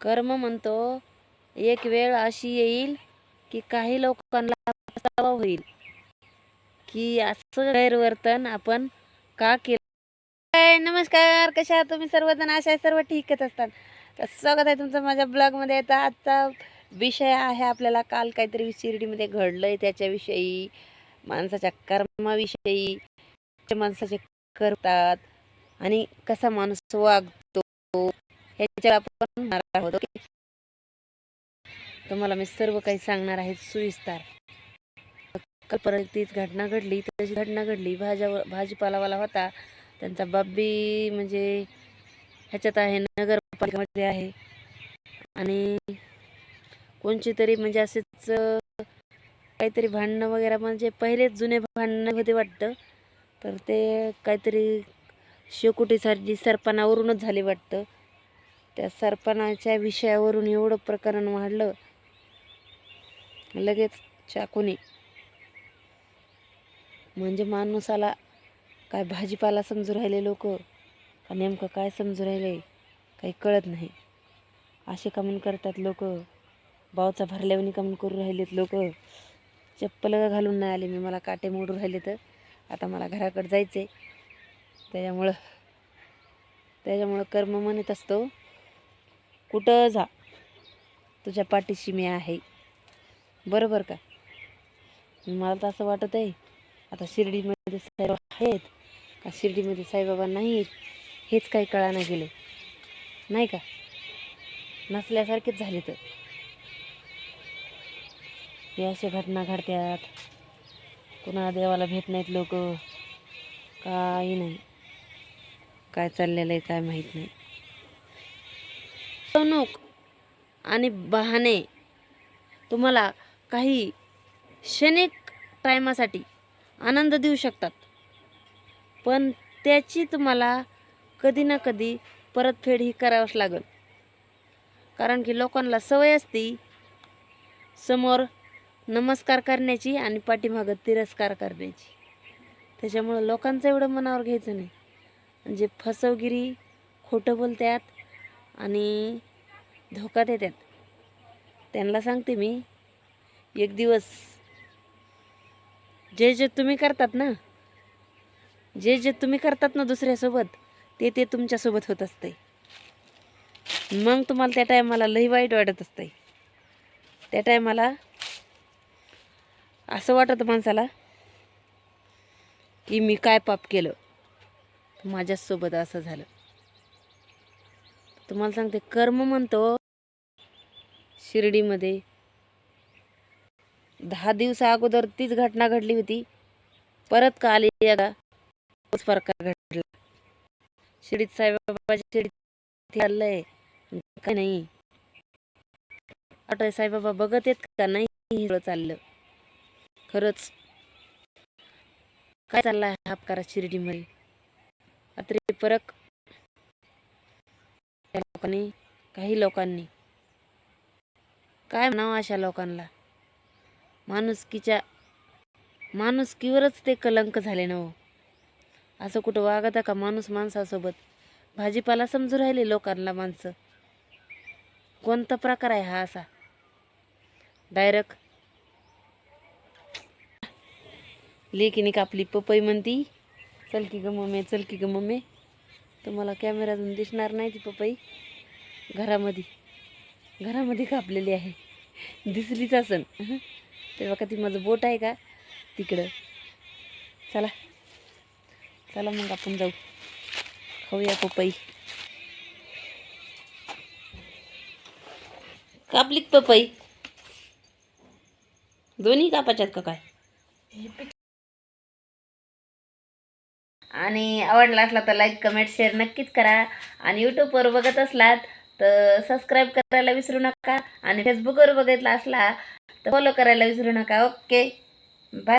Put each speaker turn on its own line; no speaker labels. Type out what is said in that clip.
कर्म म्हणतो एक वेळ अशी येईल की काही लोकांना होईल. की असं गैरवर्तन आपण का केलं? नमस्कार. कशा आहात तुम्ही? सर्वजण अशा सर्व ठीकच असतात. स्वागत आहे तुमचं माझ्या ब्लॉगमध्ये. तर आजचा विषय आहे आपल्याला काल काहीतरी शिर्डीमध्ये घडलंय. त्याच्याविषयी माणसाच्या कर्माविषयी माणसाचे करतात आणि कसा माणूस वागतो ह्याच्यावर आपण म्हणणार आहोत ओके? तुम्हाला मी सर्व काही सांगणार आहे सुविस्तार. परत तीच घटना घडली तशी घटना घडली. भाज्या भाजीपालावाला होता. त्यांचा बाबी म्हणजे ह्याच्यात आहे नगरपालिकेमध्ये आहे. आणि कोणची तरी म्हणजे असेच काहीतरी भांडणं वगैरे म्हणजे पहिलेच जुने भांडणं होते वाटतं. तर ते काहीतरी शेकोटीसारखी सरपणावरूनच झाले वाटतं. त्या सरपणाच्या विषयावरून एवढं प्रकरण वाढलं. लगेच चाकूने. म्हणजे माणूसाला काय भाजीपाला समजू राहिले लोक? का नेमकं काय समजू राहिले? काही कळत नाही. असे कमेंट करतात लोक. बावचा भरल्यावर कमेंट करू राहिलेत लोक. चप्पल घालून नाही आले मी? मला काटे मोडून राहिले तर. आता मला घराकडे जायचे त्याच्यामुळं त्याच्यामुळं कर्म म्हणत असतो. कुठं जा. तुझ्या पाठीशी मी आहे. बरोबर का? मला तर असं वाटत आहे आता शिर्डीमध्ये साईबाबा आहेत का? शिर्डीमध्ये साईबाबा नाहीत हेच काही कळानं गेले नाही का? नसल्यासारखेच झाले तर. हे अशा घटना घडत्यात. कुणा देवाला भेट नाहीत लोक. काही नाही. काय चाललेलं आहे काय माहीत नाही. फसवणूक आणि बहाणे तुम्हाला काही क्षणिक टायमासाठी आनंद देऊ शकतात. पण त्याची तुम्हाला कधी ना कधी परतफेड ही करावंच लागेल. कारण की लोकांना सवय असती समोर नमस्कार करण्याची आणि पाठीमागं तिरस्कार करण्याची. त्याच्यामुळं लोकांचं एवढं मनावर घ्यायचं नाही. म्हणजे फसवगिरी खोटं बोलतात आणि धोका देतात त्यांना सांगते मी एक दिवस जे जे तुम्ही करतात ना जे जे तुम्ही करतात ना दुसऱ्यासोबत ते ते तुमच्यासोबत होत असते मग तुम्हाला त्या टायमाला लई वाईट वाटत असते त्या टायमाला असं वाटतं माणसाला की मी काय पाप केलं माझ्यासोबत असं झालं. तुम्हाला सांगते कर्म म्हणतो शिर्डीमध्ये. दहा दिवसा अगोदर तीच घटना घडली होती. परत का आली तोच प्रकार घडला. शिर्डीत साईबाबाच्या शिर्डीत चाललंय काय नाही. वाटत साईबाबा बघत येत का? नाही हे चाललं. खरंच. काय चाललाय हापकारा शिर्डीमध्ये? अत्रे परक लोकांनी काही लोकांनी. काय म्हणावं अशा लोकांना माणुसकीच्या माणुसकीवरच ते कलंक झाले ना हो. असं कुठं वागता का माणूस माणसासोबत? भाजीपाला समजू राहिले लोकांना माणसं. कोणता प्रकार आहे हा असा? डायरेक्ट. लेकीने कापली पपई म्हणती. चल की ग मम्मी चल की ग मम्मी. तुम्हाला कॅमेऱ्यातून दिसणार नाही ती पपई. घरामध्ये. घरामध्ये कापलेली आहे. दिसलीच असन. तेव्हा का ती माझं बोट आहे का? तिकडं. चला. चला मग आपण जाऊ. खाऊया पपई. कापली पपई? दोन्ही कापाच्यात का काय? आणि आवडला असला तर लाईक कमेंट शेअर नक्कीच करा. आणि यूट्यूबवर बघत असलात तर सबस्क्राईब करायला विसरू नका. आणि फेसबुकवर बघितला असला तर फॉलो करायला विसरू नका. Okay bye